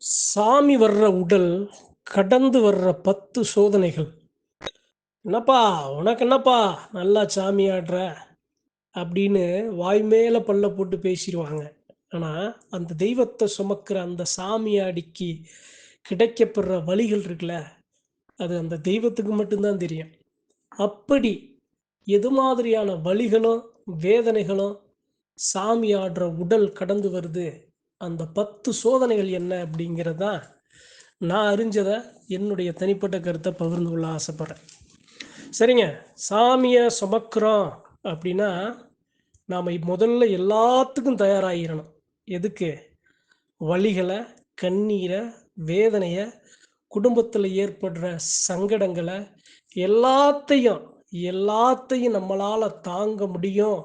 சாமி வர்ற உடல் கடந்து வர்ற பத்து சோதனைகள். என்னப்பா உனக்கு என்னப்பா நல்லா சாமி ஆடுற? அப்படின்னு வாய் மேல பல்ல போட்டு பேசிடுவாங்க. ஆனா அந்த தெய்வத்தை சுமக்கிற அந்த சாமியாடிக்கு கிடைக்கப்படுற வழிகள் இருக்குல்ல அது அந்த தெய்வத்துக்கு மட்டும்தான் தெரியும். அப்படி எது மாதிரியான வழிகளும் வேதனைகளும் சாமி ஆடுற உடல் கடந்து வருது? அந்த பத்து சோதனைகள் என்ன அப்படிங்கிறது தான் நான் அறிஞ்சதை என்னுடைய தனிப்பட்ட கருத்தை பகிர்ந்து கொள்ள ஆசைப்பட்றேன். சரிங்க. சாமியை சுமக்கிறோம் அப்படின்னா நாம் முதல்ல எல்லாத்துக்கும் தயாராகிடணும். எதுக்கு? வழிகளை கண்ணீரை வேதனையை குடும்பத்தில் ஏற்படுற சங்கடங்களை எல்லாத்தையும் எல்லாத்தையும் நம்மளால் தாங்க முடியும்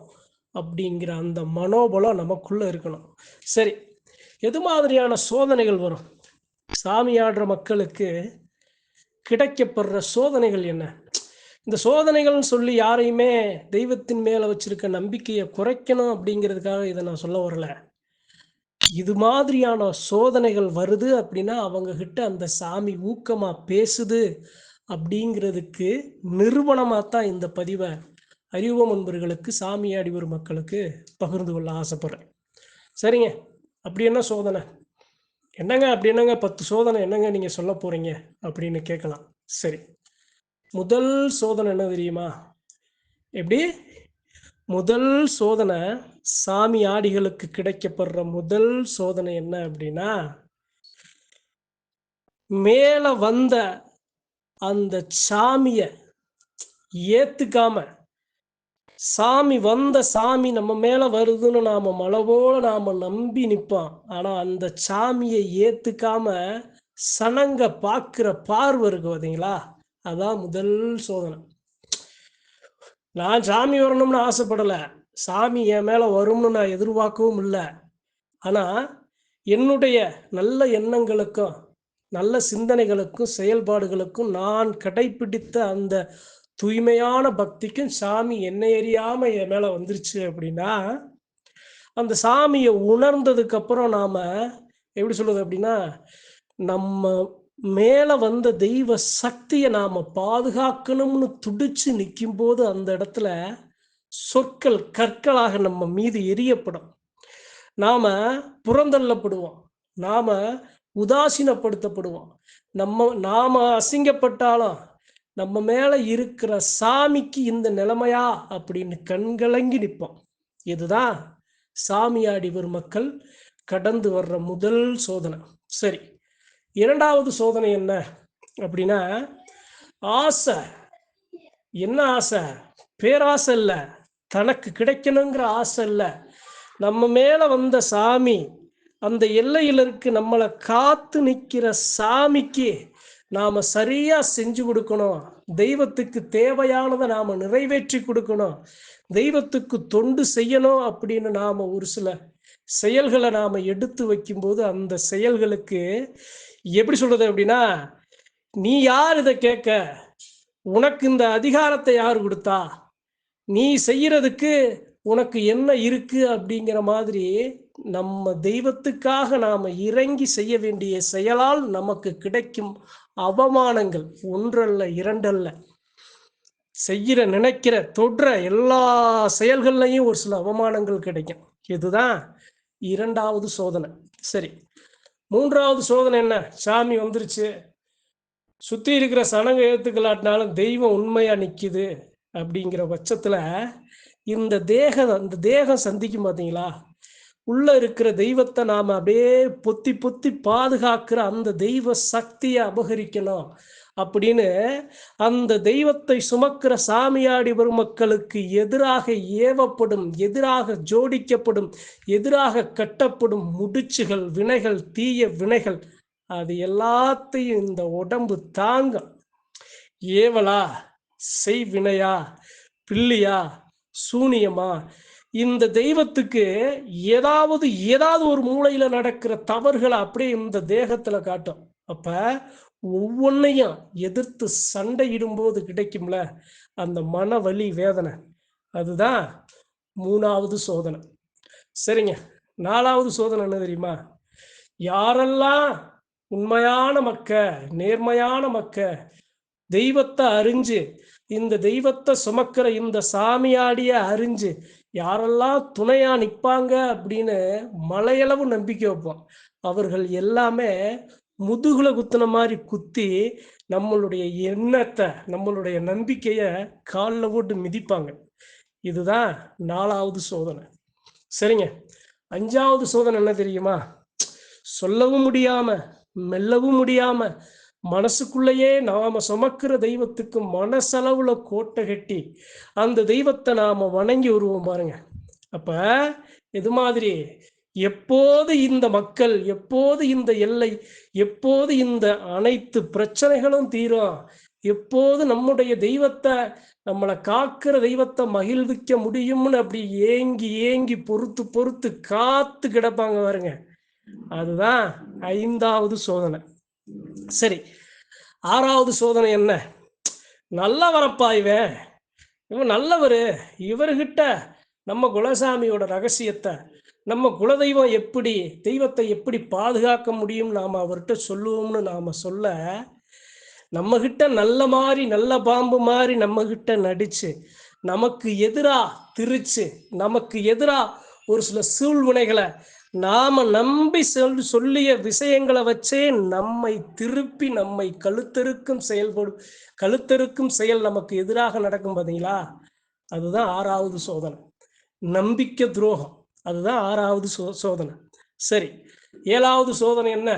அப்படிங்கிற அந்த மனோபலம் நமக்குள்ளே இருக்கணும். சரி எது மாதிரியான சோதனைகள் வரும்? சாமி ஆடுற மக்களுக்கு கிடைக்கப்படுற சோதனைகள் என்ன? இந்த சோதனைகள்னு சொல்லி யாரையுமே தெய்வத்தின் மேலே வச்சிருக்க நம்பிக்கையை குறைக்கணும் அப்படிங்கிறதுக்காக இதை நான் சொல்ல வரல. இது மாதிரியான சோதனைகள் வருது அப்படின்னா அவங்க கிட்ட அந்த சாமி ஊக்கமாக பேசுது அப்படிங்கிறதுக்கு நிறுவனமாக தான் இந்த பதிவை அறிவோம் நண்பர்களுக்கு சாமியாடி ஒரு மக்களுக்கு பகிர்ந்து கொள்ள ஆசைப்படுறேன். சரிங்க. அப்படி என்ன சோதனை? என்னங்க அப்படி என்னங்க? பத்து சோதனை என்னங்க நீங்கள் சொல்ல போகிறீங்க அப்படின்னு கேட்கலாம். சரி. முதல் சோதனை என்ன தெரியுமா? எப்படி? முதல் சோதனை சாமி ஆடிகளுக்கு கிடைக்கப்படுற முதல் சோதனை என்ன அப்படின்னா மேலே வந்த அந்த சாமியை ஏத்துக்காம சாமி வந்த சாமி நம்ம மேல வருதுன்னு நாம மலவோட நாம நம்பி நிற்போம் ஆனா அந்த சாமியை ஏத்துக்காம சனங்க பார்க்கிற பார்வை இருக்கு பார்த்தீங்களா அதான் முதல் சோதனை. நான் சாமி வரணும்னு ஆசைப்படலை. சாமி என் மேலே வரும்னு நான் எதிர்பார்க்கவும் இல்லை. ஆனால் என்னுடைய நல்ல எண்ணங்களுக்கும் நல்ல சிந்தனைகளுக்கும் செயல்பாடுகளுக்கும் நான் கடைபிடித்த அந்த தூய்மையான பக்திக்கும் சாமி என்னை எறியாம என் மேலே வந்துருச்சு அப்படின்னா அந்த சாமியை உணர்ந்ததுக்கு அப்புறம் நாம எப்படி சொல்றது அப்படின்னா நம்ம மேல வந்த தெய்வ சக்தியை நாம பாதுகாக்கணும்னு துடிச்சு நிற்கும் போது அந்த இடத்துல சொற்கள் கற்களாக நம்ம மீது எரியப்படும். நாம புறந்தள்ளப்படுவோம். நாம உதாசீனப்படுத்தப்படுவோம். நம்ம நாம அசிங்கப்பட்டாலும் நம்ம மேல இருக்கிற சாமிக்கு இந்த நிலைமையா அப்படின்னு கண்கலங்கி நிற்போம் இதுதான் சாமியாடி மக்கள் கடந்து வர்ற முதல் சோதனை. சரி இரண்டாவது சோதனை என்ன அப்படின்னா ஆசை. என்ன ஆசை? பேராசை இல்லை. தனக்கு கிடைக்கணுங்கிற ஆசை இல்லை. நம்ம மேலே வந்த சாமி அந்த எல்லையில் இருக்கு நம்மளை காத்து நிற்கிற சாமிக்கு நாம் சரியாக செஞ்சு கொடுக்கணும். தெய்வத்துக்கு தேவையானதை நாம் நிறைவேற்றி கொடுக்கணும். தெய்வத்துக்கு தொண்டு செய்யணும் அப்படின்னு நாம் ஒரு சில செயல்களை நாம் எடுத்து வைக்கும்போது அந்த செயல்களுக்கு எப்படி சொல்கிறது அப்படின்னா நீ யார் இதை கேட்க? உனக்கு இந்த அதிகாரத்தை யார் கொடுத்தா? நீ செய்யறதுக்கு உனக்கு என்ன இருக்கு அப்படிங்கிற மாதிரி நம்ம தெய்வத்துக்காக நாம் இறங்கி செய்ய வேண்டிய செயலால் நமக்கு கிடைக்கும் அவமானங்கள் ஒன்றல்ல இரண்டல்ல. செய்கிற நினைக்கிற தொடுற எல்லா செயல்கள்லையும் ஒரு சில அவமானங்கள் கிடைக்கும். இதுதான் இரண்டாவது சோதனை. சரி. மூன்றாவது சோதனை என்ன? சாமி வந்துருச்சு. சுற்றி இருக்கிற சனங்க ஏற்றுக்கலாட்டினாலும் தெய்வம் உண்மையாக நிற்கிது அப்படிங்கிற பட்சத்தில் இந்த தேகம் இந்த தேகம் சந்திக்கும் பார்த்தீங்களா உள்ள இருக்கிற தெய்வத்தை நாம் அப்படியே பொத்தி பொத்தி பாதுகாக்கிற அந்த தெய்வ சக்தியை அபகரிக்கணும் அப்படின்னு அந்த தெய்வத்தை சுமக்கிற சாமியாடி வரும் மக்களுக்கு எதிராக ஏவப்படும் எதிராக ஜோடிக்கப்படும் எதிராக கட்டப்படும் முடிச்சுகள் வினைகள் தீய வினைகள் அது எல்லாத்தையும் இந்த உடம்பு தாங்க. ஏவலா செய்வினையா பில்லியா சூனியமா இந்த தெய்வத்துக்கு ஏதாவது ஏதாவது ஒரு மூளையில நடக்கிற தவறுகளை அப்படியே இந்த தேகத்துல காட்டும் அப்ப ஒவ்வொன்னையும் எதிர்த்து சண்டையிடும்போது கிடைக்கும்ல அந்த மன வலி வேதனை அதுதான் மூணாவது சோதனை. 'சரிங்க. நாலாவது சோதனை என்ன தெரியுமா? யாரெல்லாம் உண்மையான மக்க நேர்மையான மக்க தெய்வத்தை அறிஞ்சு இந்த தெய்வத்தை சுமக்கிற இந்த சாமியாடிய அறிஞ்சு யாரெல்லாம் துணையா நிற்பாங்க அப்படின்னு மலையளவு நம்பிக்கை வைப்போம். அவர்கள் எல்லாமே முதுகுல குத்துன மாதிரி குத்தி நம்மளுடைய எண்ணத்தை நம்மளுடைய நம்பிக்கைய காலில் போட்டு மிதிப்பாங்க. இதுதான் நாலாவது சோதனை. சரிங்க. அஞ்சாவது சோதனை என்ன தெரியுமா? சொல்லவும் முடியாம மெல்லவும் முடியாம மனசுக்குள்ளேயே நாம சுமக்கிற தெய்வத்துக்கு மனசளவுல கோட்டை கட்டி அந்த தெய்வத்தை நாம வணங்கி வருவோம் பாருங்க. அப்ப இது மாதிரி எப்போது இந்த மக்கள் எப்போது இந்த எல்லை எப்போது இந்த அனைத்து பிரச்சனைகளும் தீரும் எப்போது நம்முடைய தெய்வத்தை நம்மளை காக்கிற தெய்வத்தை மகிழ்விக்க முடியும்னு அப்படி ஏங்கி ஏங்கி பொறுத்து பொறுத்து காத்து கிடப்பாங்க பாருங்க. அதுதான் ஐந்தாவது சோதனை. சரி ஆறாவது சோதனை என்ன? நல்லவரப்பா இவன். இவன் நல்லவர். இவர்கிட்ட நம்ம குலசாமியோட ரகசியத்தை நம்ம குலதெய்வம் எப்படி தெய்வத்தை எப்படி பாதுகாக்க முடியும் நாம் அவர்கிட்ட சொல்லுவோம்னு நாம் சொல்ல நம்மகிட்ட நல்ல மாதிரி நல்ல பாம்பு மாதிரி நம்மகிட்ட நடிச்சு நமக்கு எதிராக திரிச்சு நமக்கு எதிராக ஒரு சில சூழ்வினைகளை நாம நம்பி சொல் சொல்லிய விஷயங்களை வச்சே நம்மை திருப்பி நம்மை கழுத்தறுக்கும் செயல்படும் கழுத்தறுக்கும் செயல் நமக்கு எதிராக நடக்கும் பார்த்தீங்களா அதுதான் ஆறாவது சோதனை. நம்பிக்கை துரோகம். அதுதான் ஆறாவது சோ சோதனை. சரி ஏழாவது சோதனை என்ன?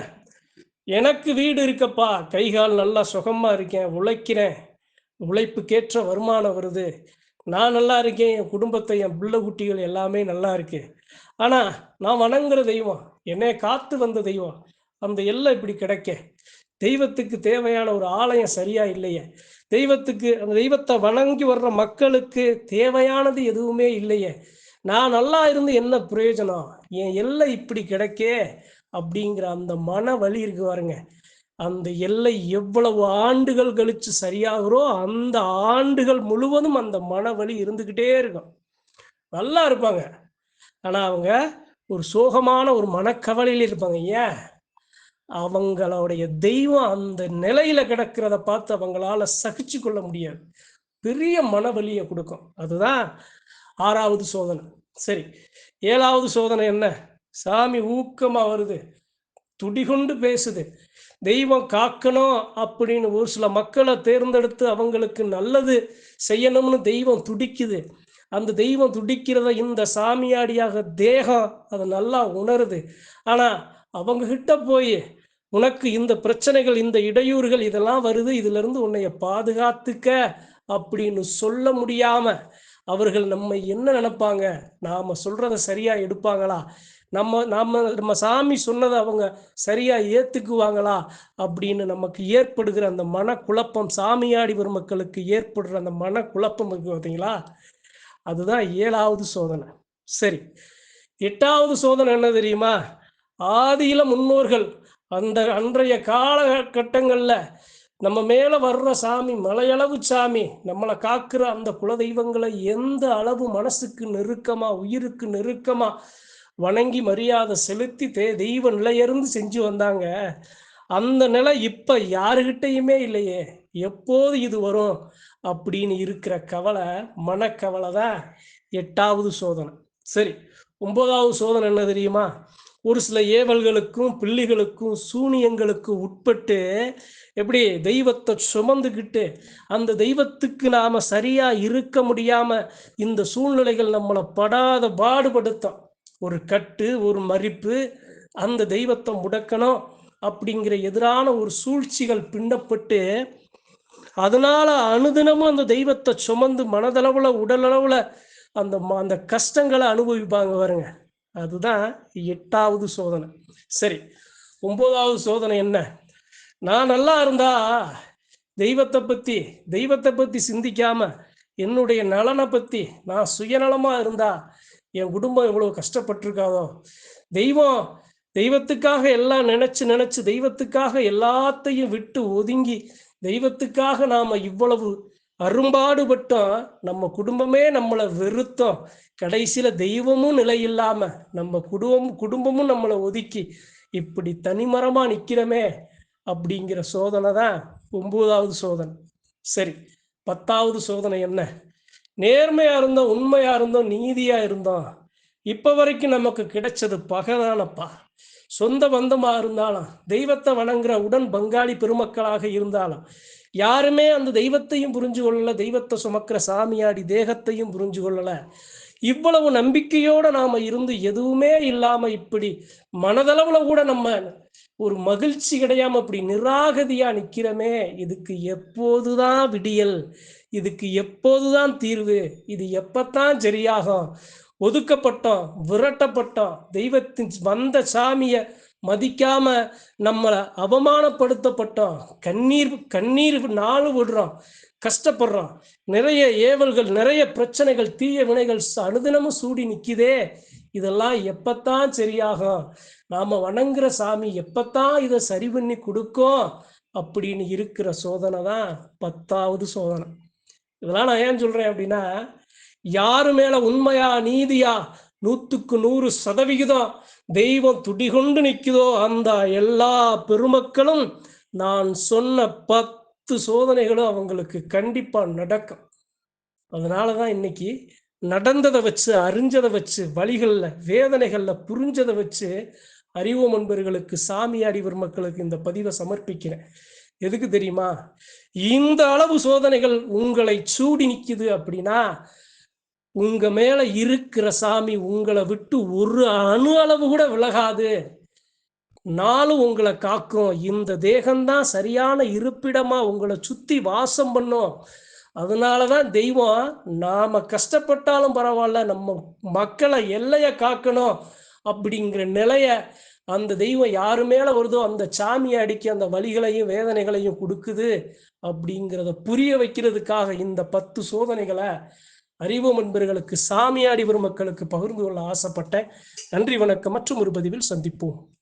எனக்கு வீடு இருக்கப்பா கை கால் நல்லா சுகமா இருக்கேன் உழைக்கிறேன் உழைப்புக்கேற்ற வருமானம் வருது நான் நல்லா இருக்கேன் என் குடும்பத்தை என் பிள்ளை குட்டிகள் எல்லாமே நல்லா இருக்கு. ஆனா நான் வணங்குற தெய்வம் என்னை காத்து வந்த தெய்வம் அந்த எல்லை இப்படி கிடைக்க. தெய்வத்துக்கு தேவையான ஒரு ஆலயம் சரியா இல்லையே. தெய்வத்துக்கு அந்த தெய்வத்தை வணங்கி வர்ற மக்களுக்கு தேவையானது எதுவுமே இல்லையே. நான் நல்லா இருந்து என்ன பிரயோஜனம்? என் எல்லை இப்படி கிடைக்கே அப்படிங்கிற அந்த மன வலி இருக்கு பாருங்க. அந்த எல்லை எவ்வளவு ஆண்டுகள் கழிச்சு சரியாகிறோ அந்த ஆண்டுகள் முழுவதும் அந்த மன வலி இருக்கும். நல்லா இருப்பாங்க. ஆனால் அவங்க ஒரு சோகமான ஒரு மனக்கவலையில் இருப்பாங்க. ஏன்? அவங்களுடைய தெய்வம் அந்த நிலையில கிடக்கிறத பார்த்து அவங்களால சகிச்சு கொள்ள முடியாது. பெரிய மனவலியை கொடுக்கும். அதுதான் ஆறாவது சோதனை. சரி ஏழாவது சோதனை என்ன? சாமி ஊக்கமா வருது. துடிகொண்டு பேசுது. தெய்வம் காக்கணும் அப்படின்னு ஒரு சில மக்களை தேர்ந்தெடுத்து அவங்களுக்கு நல்லது செய்யணும்னு தெய்வம் துடிக்குது. அந்த தெய்வம் துடிக்கிறத இந்த சாமியாடியாக தேகம் அதை நல்லா உணருது. ஆனால் அவங்க கிட்ட போய் உனக்கு இந்த பிரச்சனைகள் இந்த இடையூறுகள் இதெல்லாம் வருது இதுல இருந்து உன்னைய பாதுகாத்துக்க அப்படின்னு சொல்ல முடியாம அவர்கள் நம்ம என்ன நினைப்பாங்க? நாம சொல்றத சரியா எடுப்பாங்களா? நம்ம நாம நம்ம சாமி சொன்னதை அவங்க சரியா ஏத்துக்குவாங்களா? அப்படின்னு நமக்கு ஏற்படுகிற அந்த மனக்குழப்பம் சாமியாடி வரும் மக்களுக்கு ஏற்படுற அந்த மனக்குழப்பம் இருக்கு பார்த்தீங்களா அதுதான் ஏழாவது சோதனை. சரி. எட்டாவது சோதனை என்ன தெரியுமா? ஆதியில முன்னோர்கள் அந்த அன்றைய காலகட்டங்களில் நம்ம மேலே வர்ற சாமி மலையளவு சாமி நம்மளை காக்குற அந்த குலதெய்வங்களை எந்த அளவு மனசுக்கு நெருக்கமா உயிருக்கு நெருக்கமா வணங்கி மரியாதை செலுத்தி தே தெய்வ நிலையிருந்து செஞ்சு வந்தாங்க. அந்த நிலை இப்ப யாருகிட்டயுமே இல்லையே. எப்போது இது வரும் அப்படின்னு இருக்கிற கவலை மனக்கவலை தான் எட்டாவது சோதனை. சரி ஒன்பதாவது சோதனை என்ன தெரியுமா? ஒரு சில ஏவல்களுக்கும் பிள்ளைகளுக்கும் சூனியங்களுக்கும் உட்பட்டு எப்படி தெய்வத்தை சுமந்துக்கிட்டு அந்த தெய்வத்துக்கு நாம சரியா இருக்க முடியாம இந்த சூழ்நிலைகள் நம்மளை படாத பாடுபடுத்தும். ஒரு கட்டு ஒரு மறிப்பு அந்த தெய்வத்தை முடக்கணும் அப்படிங்கிற எதிரான ஒரு சூழ்ச்சிகள் பின்னப்பட்டு அதனால அனுதினமும் அந்த தெய்வத்தை சுமந்து மனதளவுல உடலளவுல அந்த ம- அந்த கஷ்டங்களை அனுபவிப்பாங்க பாருங்க. அதுதான் எட்டாவது சோதனை. சரி ஒன்பதாவது சோதனை என்ன? நான் நல்லா இருந்தா தெய்வத்தை பத்தி தெய்வத்தை பத்தி சிந்திக்காம என்னுடைய நலனை பத்தி நான் சுயநலமா இருந்தா என் குடும்பம் எவ்வளவு கஷ்டப்பட்டிருக்காதோ? தெய்வம் தெய்வத்துக்காக எல்லாம் நினைச்சு நினைச்சு தெய்வத்துக்காக எல்லாத்தையும் விட்டு ஒதுங்கி தெய்வத்துக்காக நாம இவ்வளவு அரும்பாடுபட்டோம் நம்ம குடும்பமே நம்மளை வெறுத்தோம். கடைசியில தெய்வமும் நிலை இல்லாம நம்ம குடும்பம் குடும்பமும் நம்மளை ஒதுக்கி இப்படி தனிமரமா நிக்கிறோமே அப்படிங்கிற சோதனை தான் ஒன்பதாவது சோதனை. சரி பத்தாவது சோதனை என்ன? நேர்மையா இருந்தோம் உண்மையா இருந்தோம் நீதியா இருந்தோம் இப்போ வரைக்கும் நமக்கு கிடைச்சது பகதானப்பா சொந்த பந்தமாக இருந்தாலும் தெய்வத்தை வணங்குற உடன் பங்காளி பெருமக்களாக இருந்தாலும் யாருமே அந்த தெய்வத்தையும் புரிஞ்சு கொள்ளலை தெய்வத்தை சுமக்கிற சாமியாடி தேகத்தையும் புரிஞ்சு கொள்ளலை. இவ்வளவு நம்பிக்கையோடு நாம இருந்து எதுவுமே இல்லாமல் இப்படி மனதளவில் கூட நம்ம ஒரு மகிழ்ச்சி கிடையாம இப்படி நிராகதியாக நிற்கிறோமே இதுக்கு எப்போதுதான் விடியல். இதுக்கு எப்போதுதான் தீர்வு? இது எப்பத்தான் சரியாகும்? ஒதுக்கப்பட்டோம் விரட்டப்பட்டோம். தெய்வத்தின் வந்த சாமியை மதிக்காம நம்மளை அவமானப்படுத்தப்பட்டோம். கண்ணீர் கண்ணீர் நாலு விடுறோம். கஷ்டப்படுறோம். நிறைய ஏவல்கள் நிறைய பிரச்சனைகள் தீய வினைகள் அனுதினமும் சூடி நிற்கிதே இதெல்லாம் எப்பத்தான் சரியாகும்? நாம வணங்குற சாமி எப்பத்தான் இதை சரி பண்ணி கொடுக்கும்? அப்படின்னு இருக்கிற சோதனை தான் பத்தாவது சோதனை. இதெல்லாம் நான் ஏன் சொல்றேன் அப்படின்னா யாரு மேல உண்மையா நீதியா நூத்துக்கு நூறு சதவிகிதம் தெய்வம் துடிகொண்டு நிற்குதோ அந்த எல்லா பெருமக்களும் நான் சொன்ன பத்து சோதனைகளும் அவங்களுக்கு கண்டிப்பா நடக்கும். அதனாலதான் இன்னைக்கு நடந்ததை வச்சு அறிஞ்சதை வச்சு வழிகளில் வேதனைகளில் புரிஞ்சதை வச்சு அறிவோம் அன்பர்களுக்கு சாமியாடி பெருமக்களுக்கு இந்த பதிவை சமர்ப்பிக்கிறேன். எதுக்கு தெரியுமா? இந்த அளவு சோதனைகள் உங்களை சூடி நிற்குது அப்படின்னா உங்க மேல இருக்கிற சாமி உங்களை விட்டு ஒரு அணு அளவு கூட விலகாது. நாளும் உங்களை காக்கும். இந்த தேகம்தான் சரியான இருப்பிடமா உங்களை சுத்தி வாசம் பண்ணும். அதனாலதான் தெய்வம் நாம கஷ்டப்பட்டாலும் பரவாயில்ல நம்ம மக்களை எல்லைய காக்கணும் அப்படிங்கிற நிலைய அந்த தெய்வம் யாரு மேல வருதோ அந்த சாமியை அடிக்க அந்த வழிகளையும் வேதனைகளையும் கொடுக்குது அப்படிங்கிறத புரிய வைக்கிறதுக்காக இந்த பத்து சோதனைகளை அறிவு என்பர்களுக்கு சாமியாடி பெருமக்களுக்கு பகிர்ந்து கொள்ள ஆசைப்பட்டேன். நன்றி வணக்கம். மற்றும் ஒரு பதிவில் சந்திப்போம்.